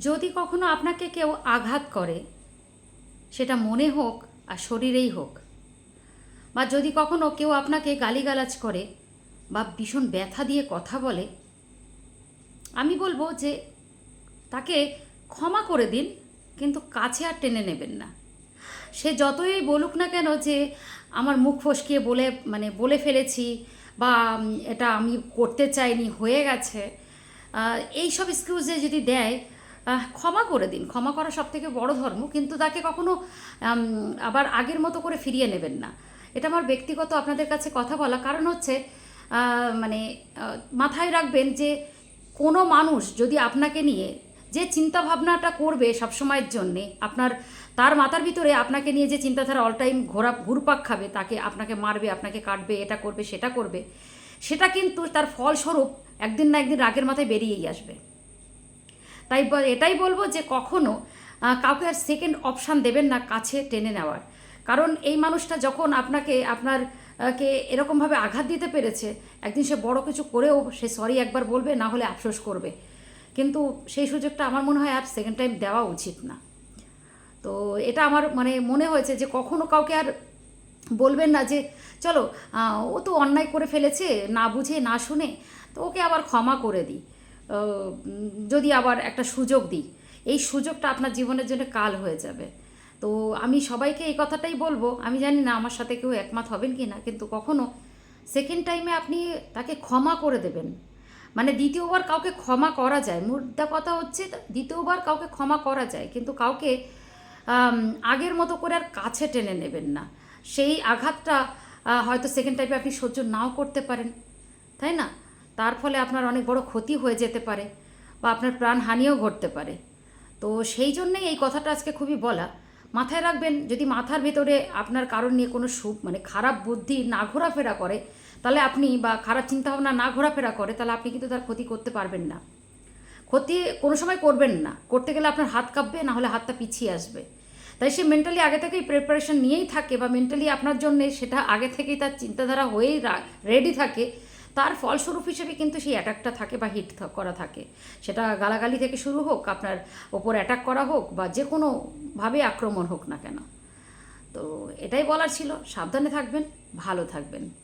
যদি কখনো আপনাকে কেউ আঘাত করে সেটা মনে হোক আর শরীরেই হোক। বা যদি কখনো কেউ আপনাকে গালিগালাজ করে বা ভীষণ ব্যথা দিয়ে কথা বলে আমি বলব যে তাকে ক্ষমা করে দিন কিন্তু কাছে আর টেনে নেবেন না। সে যতই বলুক না কেন যে আমার মুখ ফসকিয়ে বলে মানে বলে ফেলেছি বা এটা আমি করতে চাইনি হয়ে গেছে আহ, এই সব এক্সকিউজে যদি দেয় ক্ষমা করে দিন। ক্ষমা করা সব থেকে বড় ধর্ম, কিন্তু তাকে কখনো আবার আগের মতো করে ফিরিয়ে নেবেন না। এটা আমার ব্যক্তিগত আপনাদের কাছে কথা বলা কারণ হচ্ছে মানে মাথায় রাখবেন যে কোনো মানুষ যদি আপনাকে নিয়ে যে চিন্তা ভাবনাটা করবে সবসময়ের জন্যে, আপনার, তার মাথার ভিতরে আপনাকে নিয়ে যে চিন্তাধারা অল টাইম ঘোরা, ঘুরপাক খাবে, তাকে আপনাকে মারবে, আপনাকে কাটবে, এটা করবে, সেটা করবে, সেটা কিন্তু তার ফলস্বরূপ একদিন না একদিন রাগের মাথায় বেরিয়েই আসবে। তাই এটাই বলব যে কখনো কাউকে আর সেকেন্ড অপশান দেবেন না কাছে টেনে নেওয়ার। কারণ এই মানুষটা যখন আপনাকে, আপনার কে এরকমভাবে আঘাত দিতে পেরেছে, একদিন সে বড় কিছু করেও সে সরি একবার বলবে, না হলে আফসোস করবে। কিন্তু সেই সুযোগটা আমার মনে হয় আর সেকেন্ড টাইম দেওয়া উচিত না। তো এটা আমার মানে মনে হয়েছে যে কখনো কাউকে আর বলবেন না যে, চলো ও তো অন্যায় করে ফেলেছে, না বুঝে, না শুনে, তো ওকে আবার ক্ষমা করে দিই। যদি আবার একটা সুযোগ দিই, এই সুযোগটা আপনার জীবনের জন্য কাল হয়ে যাবে। তো আমি সবাইকে এই কথাটাই বলব, আমি জানি না আমার সাথে কেউ একমত হবেন কি না, কিন্তু কখনো সেকেন্ড টাইমে আপনি তাকে ক্ষমা করে দেবেন। মানে দ্বিতীয়বার কাউকে ক্ষমা করা যায় মুদ্রা কথা হচ্ছে দ্বিতীয়বার কাউকে ক্ষমা করা যায়, কিন্তু কাউকে আগের মতো করে আর কাছে টেনে নেবেন না। সেই আঘাতটা হয়তো সেকেন্ড টাইমে আপনি সহ্য নাও করতে পারেন, তাই না? তার ফলে আপনার অনেক বড় ক্ষতি হয়ে যেতে পারে বা আপনার প্রাণহানিও ঘটতে পারে। তো সেই জন্যেই এই কথাটা আজকে খুবই বলা। মাথায় রাখবেন, যদি মাথার ভেতরে আপনার কারণ নিয়ে কোনো সুখ মানে খারাপ বুদ্ধি না ঘোরাফেরা করে, তাহলে আপনি বা খারাপ চিন্তাভাবনা না ঘোরাফেরা করে, তাহলে আপনি কিন্তু তার ক্ষতি করতে পারবেন না। ক্ষতি কোনো সময় করবেন না। করতে গেলে আপনার হাত কাঁপবে, না হলে হাতটা পিছিয়ে আসবে। তাই সে মেন্টালি আগে থেকেই প্রিপারেশন নিয়েই থাকে বা মেন্টালি আপনার জন্যে সেটা আগে থেকেই তার চিন্তাধারা হয়েই রেডি থাকে তার ফলস্বরূপ হিসেবে কিন্তু সেই অ্যাটাকটা থাকে বা হিট করা থাকে। সেটা গালাগালি থেকে শুরু হোক, আপনার ওপর অ্যাটাক করা হোক বা যে কোনোভাবে আক্রমণ হোক না কেন। তো এটাই বলার ছিল। সাবধানে থাকবেন, ভালো থাকবেন।